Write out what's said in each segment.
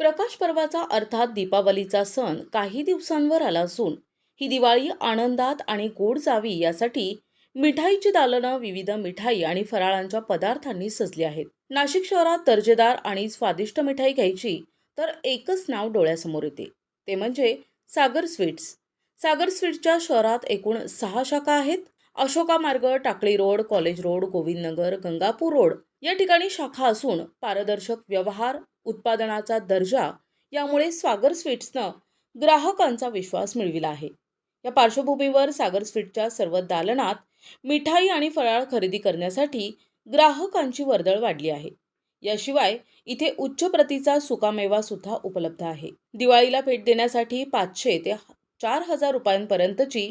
प्रकाश पर्वाचा अर्थात दीपावलीचा सण काही दिवसांवर आला असून ही दिवाळी आनंदात आणि गोड जावी यासाठी मिठाईची दालनं विविध मिठाई आणि फराळांच्या पदार्थांनी सजली आहेत. नाशिक शहरात दर्जेदार आणि स्वादिष्ट मिठाई घ्यायची तर एकच नाव डोळ्यासमोर येते. ते म्हणजे सागर स्वीट्स. सागर स्वीट्सच्या शहरात एकूण सहा शाखा आहेत. Ashoka Marg Takali road college road Govindnagar Gangapur road या ठिकाणी शाखा असून पारदर्शक व्यवहार उत्पादनाचा दर्जा यामुळे सागर स्वीट्सनं ग्राहकांचा विश्वास मिळविला आहे. या पार्श्वभूमीवर सागर स्वीटच्या सर्व दालनात मिठाई आणि फराळ खरेदी करण्यासाठी ग्राहकांची वर्दळ वाढली आहे. याशिवाय इथे उच्च प्रतीचा सुकामेवा सुद्धा उपलब्ध आहे. दिवाळीला भेट देण्यासाठी पाचशे ते चार हजार रुपयांपर्यंतची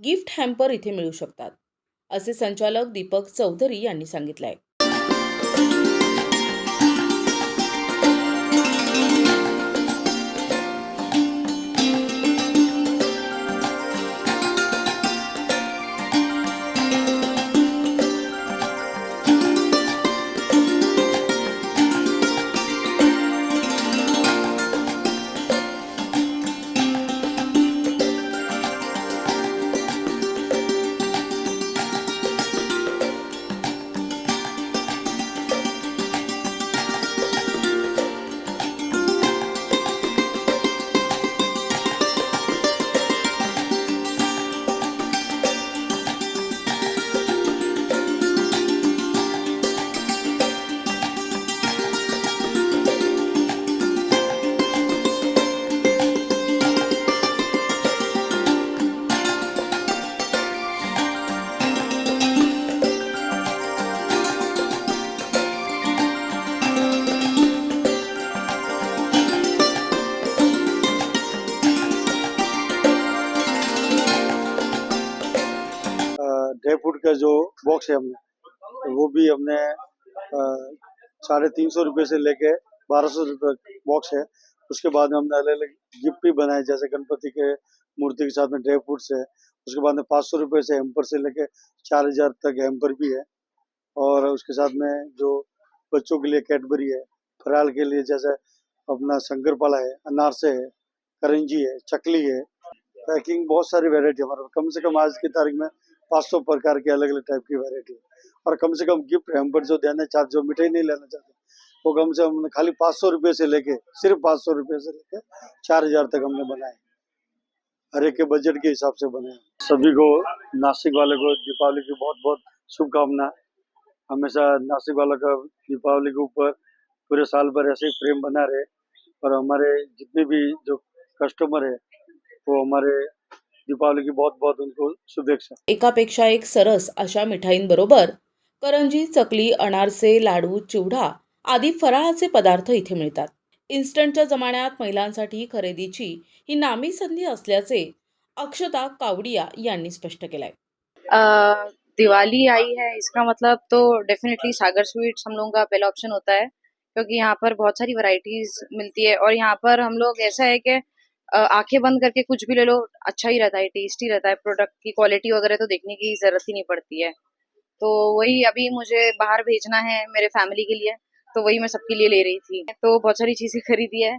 गिफ्ट हॅम्पर इथे मिळू शकतात असे संचालक दीपक चौधरी यांनी सांगितलं आहे का जो बॉक्स है हमने, वो भी हमने साढ़े तीन सौ रुपये से लेके बारह सौ रुपये बॉक्स है। उसके बाद में हमने अलग अलग गिफ्ट भी बनाए, जैसे गणपति के मूर्ति के साथ में ड्राई फ्रूट्स है। उसके बाद में पाँच सौ रुपये से हेम्पर से लेके चार हज़ार तक हेम्पर भी है। और उसके साथ में जो बच्चों के लिए कैडबरी है, फराल के लिए जैसे अपना शंकरपाला है, अनारसे है, करंजी है, चकली है। पैकिंग बहुत सारी वेरायटी हमारे कम से कम आज की तारीख में 500 प्रकार के अलग अलग टाइप की वेरायटी और कम से कम गिफ्ट हैम्पर जो देना चाहते, जो मिठाई नहीं लेना चाहते, वो कम से कम खाली 500 रुपये से लेके, सिर्फ़ 500 रुपये से लेके चार हज़ार तक हमने बनाए। हर एक के बजट के हिसाब से बनाए। सभी को, नासिक वाले को, दीपावली की बहुत बहुत शुभकामना हमेशा नासिक वालों का दीपावली के ऊपर पूरे साल भर ऐसे ही प्रेम बना रहे। और हमारे जितने भी जो कस्टमर है, वो हमारे दीपावली की बहुत बहुत उनको शुभेच्छा। एकापेक्षा एक सरस अशा मिठाईंबरोबर करंजी चकली अनारसे लाडू चिवडा आदी फराळाचे पदार्थ इथे मिळतात. इन्स्टंटच्या जमान्यात महिलांसाठी खरेदीची ही नामी संधी असल्याचे अक्षता कावडिया यांनी स्पष्ट केलंय. अ, दिवाली आई है इसका मतलब तो डेफिनेटली सागर स्वीट्स हम लोगों का पहला ऑप्शन होता है क्योंकि यहाँ पर बहुत सारी वैरायटीज मिलती है और यहाँ पर हम लोग ऐसा है कि आंखें बंद करके कुछ भी ले लो अच्छा ही रहता है टेस्टी रहता है प्रोडक्ट की क्वालिटी वगैरह तो देखने की जरूरत ही नहीं पड़ती है। तो वही अभी मुझे बाहर भेजना है मेरे फैमिली के लिए तो वही मैं सबके लिए ले रही थी। तो बहुत सारी चीजें खरीदी है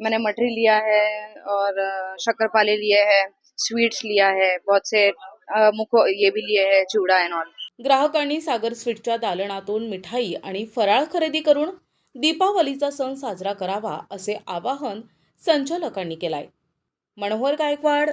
मैंने मटरी लिया है और शक्करपाले लिए है स्वीट्स लिया है बहुत से अ, मुखो ये भी लिए है चूड़ा एंड ऑल ग्राहकांनी सागर स्वीटच्या दालनातून मिठाई आणि फराळ खरेदी करून दीपावलीचा सण साजरा करावा असे आवाहन संचालकांनी केलाय. मनोहर गायकवाड